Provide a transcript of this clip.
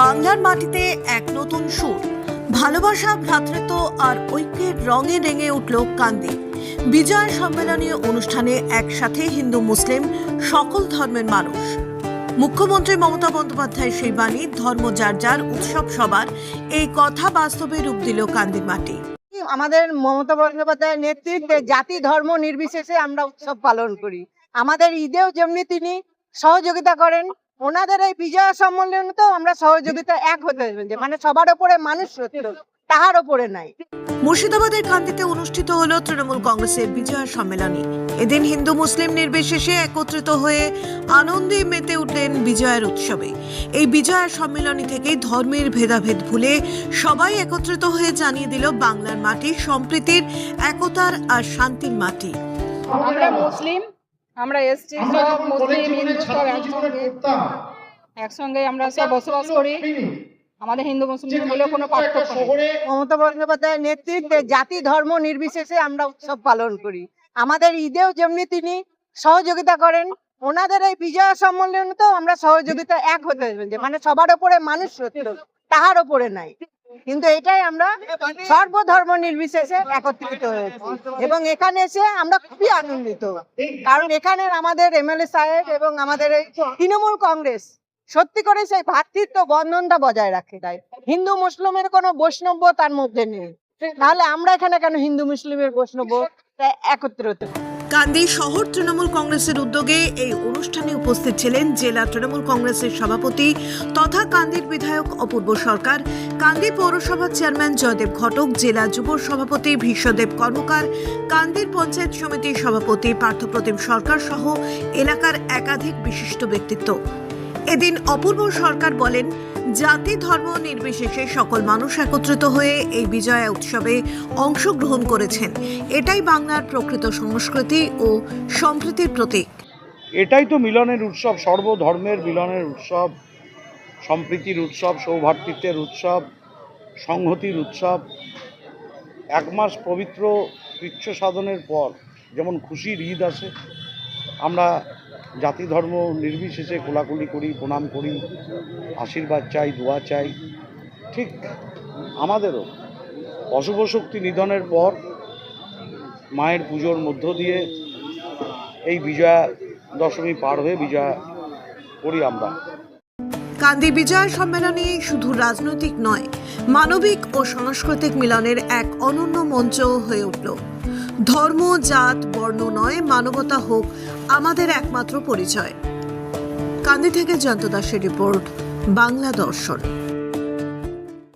বাংলার মাটিতে এক নতুন সুর। ভালোবাসা, ভ্রাতৃত্ব আর ঐক্যের রঙে রেঙে উঠল কান্দি। বিজয় সম্মেলনী অনুষ্ঠানে একসাথে হিন্দু, মুসলিম, সকল ধর্মের মানুষ। মুখ্যমন্ত্রী মমতা বন্দ্যোপাধ্যায়ের সেই বাণী, ধর্ম যার যার উৎসব সবার, এই কথা বাস্তবে রূপ দিল কান্দির মাটি। আমাদের মমতা বন্দ্যোপাধ্যায়ের নেতৃত্বে জাতি ধর্ম নির্বিশেষে আমরা উৎসব পালন করি। আমাদের ঈদেও যেমনি তিনি সহযোগিতা করেন ওনাদের এই বিজয় সম্মেলনেতেও আমরা সহযোগিতা এক হতে হবে মানে সবার ওপরে মানুষ সত্য তাহার ওপরে নাই। মুর্শিদাবাদের কান্দিতে অনুষ্ঠিত হল তৃণমূল কংগ্রেসের বিজয় সম্মেলনী। এদিন হিন্দু মুসলিম নির্বিশেষে একত্রিত হয়ে আনন্দে মেতে উঠলেন বিজয়ের উৎসবে। এই বিজয় সম্মেলনী থেকে ধর্মের ভেদাভেদ ভুলে সবাই একত্রিত হয়ে জানিয়ে দিল বাংলার মাটি সম্প্রীতির একতার আর শান্তির মাটি। আমরা মুসলিম আমরা এসছি সব মুসলিম হিন্দু সব একসঙ্গে একসঙ্গে আমরা সব বসবাস করি। আমাদের হিন্দু মুসলিম বলে কোনো পার্থক্য নেই। মমতা বন্দ্যোপাধ্যায়ের নেতৃত্বে জাতি ধর্ম নির্বিশেষে আমরা উৎসব পালন করি। আমাদের ঈদেও যেমনি তিনি সহযোগিতা করেন ওনাদের এই বিজয় সম্মেলনেতেও আমরা সহযোগিতা এক হতে মানে সবার ওপরে মানুষ সত্য তাহার ওপরে নাই। কিন্তু এটাই আমরা সর্বধর্ম নির্বিশেষে একত্রিত হয়েছি। এবং এখানে এসে আমরা খুবই আনন্দিত। কারণ এখানে আমাদের এমএলএ সাহেব এবং আমাদের এই তৃণমূল কংগ্রেস সত্যি করে সেই ভ্রাতৃত্ব বন্ধনটা বজায় রাখে। তাই হিন্দু মুসলিমের কোনো বৈষ্ণব্য তার মধ্যে নেই। তাহলে আমরা এখানে কেন হিন্দু মুসলিমের বৈষ্ণব্য একত্রিত কান্দি শহর তৃণমূল কংগ্রেসের উদ্যোগে এই অনুষ্ঠানে উপস্থিত ছিলেন জেলা তৃণমূল কংগ্রেসের সভাপতি তথা কান্দির বিধায়ক অপূর্ব সরকার কান্দি পৌরসভার চেয়ারম্যান জয়দেব ঘটক, জেলা যুব সভাপতি ভীষ্মদেব কর্মকার কান্দির পঞ্চায়েত সমিতির সভাপতি পার্থপ্রতিম সরকার সহ এলাকার একাধিক বিশিষ্ট ব্যক্তিত্ব। এদিন অপূর্ব সরকার বলেন, জাতি ধর্ম নির্বিশেষে সকল মানুষ একত্রিত হয়ে এই বিজয়া উৎসবে অংশগ্রহণ করেছেন। এটাই বাংলার প্রকৃত সংস্কৃতি ও সম্প্রীতির প্রতীক। এটাই তো মিলনের উৎসব, সর্বধর্মের মিলনের উৎসব, সম্প্রীতির উৎসব, সৌভাতৃত্বের উৎসব, সংহতির উৎসব। এক মাস পবিত্র কৃচ্ছ সাধনের পর যেমন খুশির ঈদ আসে, আমরা জাতি ধর্ম নির্বিশেষে কোলাকুলি করি, প্রণাম করি, আশীর্বাদ চাই, দোয়া চাই। ঠিক আমাদেরও অশুভ শক্তি নিধনের পর মায়ের পুজোর মধ্য দিয়ে এই বিজয়া দশমী পার হয়ে বিজয়া করি আমরা। কান্দি বিজয় সম্মেলনে শুধু রাজনৈতিক নয়, মানবিক ও সাংস্কৃতিক মিলনের এক অনন্য মঞ্চ হয়ে উঠল। ধর্ম, জাত, বর্ণ নয়, মানবতা হোক, আমাদের একমাত্র পরিচয়। কান্দি থেকে জয়ন্ত দাসের রিপোর্ট, বাংলা দর্শন।